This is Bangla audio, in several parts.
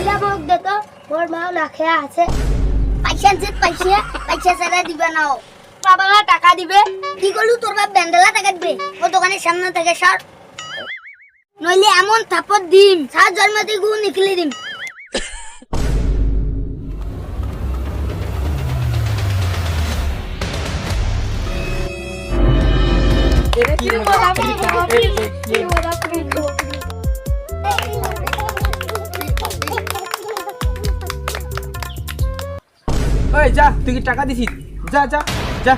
এলা মোক দে তো মোর মাও না খেয়া আছে। পয়সা আনছে পয়সা পয়সা সারা দিবে নাও। বাবালা টাকা দিবে। কি করলু তোর বাপ ব্যান্ডেলা টাকা দিবে ও দোকানের সামনে থেকে সর নইলে এমন থাপড় দিম সাত জন্মতে গু নিকলে দিম। ওই তুই কি টাকা দিছিস? যা যা যা।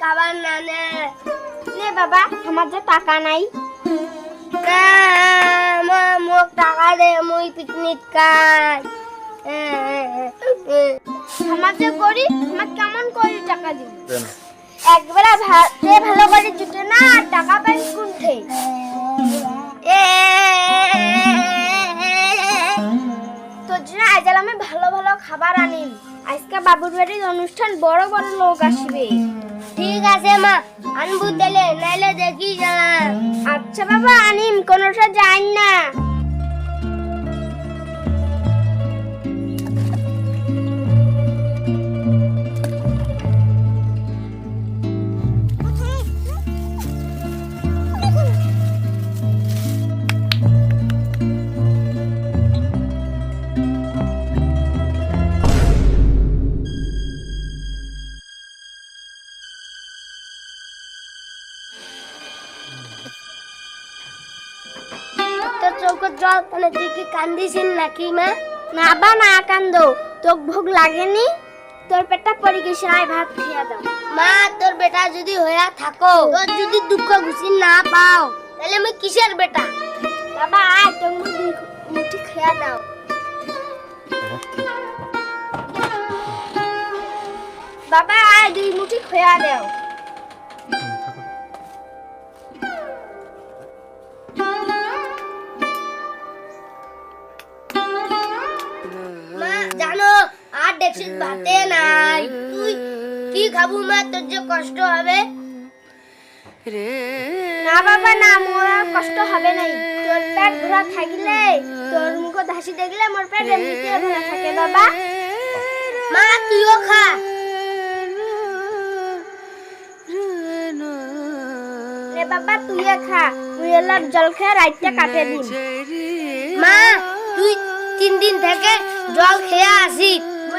খাবার বাবা যে টাকা নাই। মোক টাকা দে, মুই পিকনিক খাই। আমার যে করি আমার কেমন করে টাকা দিবি? একবেলা ভাতে ভালো করে জুটে না আর টাকা পাই কোনঠে? তোর জন্য আজ আমি ভালো ভালো খাবার আনিম। আজকে বাবুর বাড়ির অনুষ্ঠান বড় বড় লোক আসবে। ঠিক আছে মা আনবু তেলে নাইলে দেখি আচ্ছা বাবা আনিম কোনোটা যাই না। জল মানে তুই কি কান্দিছিস নাকি, মা? না বা না কান্দো তোর ভোগ লাগেনি? তোর পেটটা পড়ে গেছে, আয় ভাত খেয়ে দাও। মা, তোর বেটা যদি হইয়া থাকো, তোর যদি দুঃখ ঘুষি না পাও, তাহলে আমি কিসের বেটা? বাবা আয় তোর মুঠি মুঠি খেয়ে দাও। বাবা, আয়, দুই মুঠি খেয়া দাও। দেখছি নাই তুই কি খাব মা? তোর যে কষ্ট হবে। না বাবা না মোর কষ্ট হবে নাই। তোর পেট ভরা থাকলে তোর মুখ হাসি দেখলে মোর পেট এমনিতে ভরা থাকে বাবা। মা তুইও খা। রে বাবা তুইও খা। তুই এলার জল খেয়ে রাইতটা কাটে দিন মা তুই তিন দিন থেকে জল খেয়ে আসি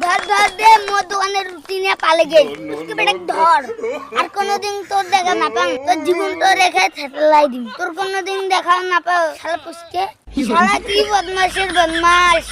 ধর ধর দে মোর দোকানের রুটি নিয়ে পালে গেল। উসকে বেটা ধর আর কোনোদিন তোর দেখা না পাং তোর জীবন তো রেখে থেতলাই দিম। তোর কোনোদিন দেখা না পাও শালা পুষকে শালা কি বদমাশের বদমাশ